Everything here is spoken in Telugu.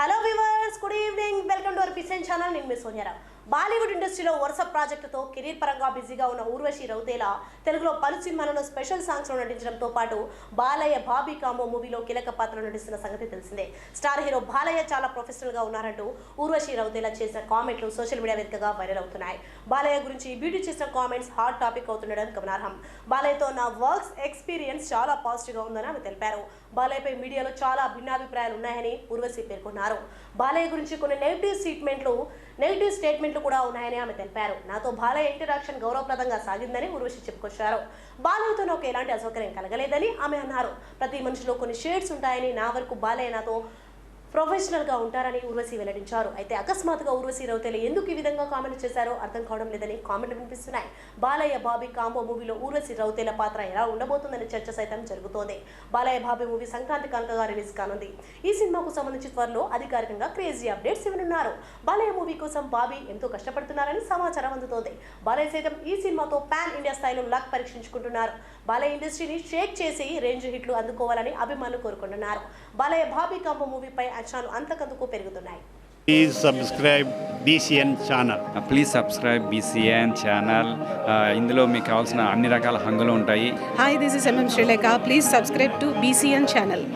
Hello viewers good evening welcome to our పిసెన్ channel నేను మీ సోనియారావు బాలీవుడ్ ఇండస్ట్రీలో వరుస ప్రాజెక్టుతో కెరీర్ పరంగా బిజీగా ఉన్న ఊర్వశి రౌతేలా తెలుగులో పలు సినిమాలలో స్పెషల్ సాంగ్స్లో నటించడంతో పాటు బాలయ్య బాబీ కాంబో మూవీలో కీలక పాత్రలో నటిస్తున్న సంగతి తెలిసిందే. స్టార్ హీరో బాలయ్య చాలా ప్రొఫెషనల్గా ఉన్నారంటూ ఊర్వశి రౌతేలా చేసిన కామెంట్లు సోషల్ మీడియా వేదికగా వైరల్ అవుతున్నాయి. బాలయ్య గురించి బ్యూటీ చేసిన కామెంట్స్ హాట్ టాపిక్ అవుతుండడం గమనార్హం. బాలయ్యతో నా వర్క్స్ ఎక్స్పీరియన్స్ చాలా పాజిటివ్గా ఉందని ఆమె తెలిపారు. బాలయ్యపై మీడియాలో చాలా భిన్నాభిప్రాయాలు ఉన్నాయని ఊర్వశి పేర్కొన్నారు. బాలయ్య గురించి కొన్ని నెగిటివ్ స్టేట్మెంట్లు నెగిటివ్ స్టేట్మెంట్లు కూడా ఉన్నాయని ఆమె తెలిపారు. నాతో బాలయ్య ఇంటరాక్షన్ గౌరవప్రదంగా సాగిందని ఉర్వశి చెప్పుకొచ్చారు. బాలయ్యతో నాకు ఎలాంటి అసౌకర్యం కలగలేదని ఆమె అన్నారు. ప్రతి మనిషిలో కొన్ని షేడ్స్ ఉంటాయని నా వరకు బాలయ్య నాతో ప్రొఫెషనల్గా ఉంటారని ఊర్వశి వెల్లడించారు. అయితే అకస్మాత్తుగా ఊర్వశి రౌతేలు ఎందుకు ఈ విధంగా కామెంట్ చేశారో అర్థం కావడం లేదని కామెంట్ వినిపిస్తున్నాయి. బాలయ్య బాబీ కాంబో మూవీలో ఊర్వశి రౌతేల పాత్ర ఎలా ఉండబోతుందనే చర్చ సైతం జరుగుతోంది. బాలయ్య బాబీ మూవీ సంక్రాంతి కానుకగా రిలీజ్ కానుంది. ఈ సినిమాకు సంబంధించి త్వరలో అధికారికంగా క్రేజీ అప్డేట్స్ ఇవ్వనున్నారు. బాలయ్య మూవీ కోసం బాబీ ఎంతో కష్టపడుతున్నారని సమాచారం అందుతోంది. బాలయ్య సైతం ఈ సినిమాతో పాన్ ఇండియా స్థాయిలో లక్ పరీక్షించుకుంటున్నారు. బాలయ్య ఇండస్ట్రీని షేక్ చేసి రేంజ్ హిట్లు అందుకోవాలని అభిమానులు కోరుకుంటున్నారు. బాలయ్య బాబీ కాంబో మూవీపై అంచనాలు అంతకందుకు పెరుగుతున్నాయి please subscribe BCN channel please subscribe BCN channel ఇందులో మీకు కావాల్సిన అన్ని రకాల హంగులు ఉంటాయి Hi, this is MM Sri Lanka. Please subscribe to BCN channel.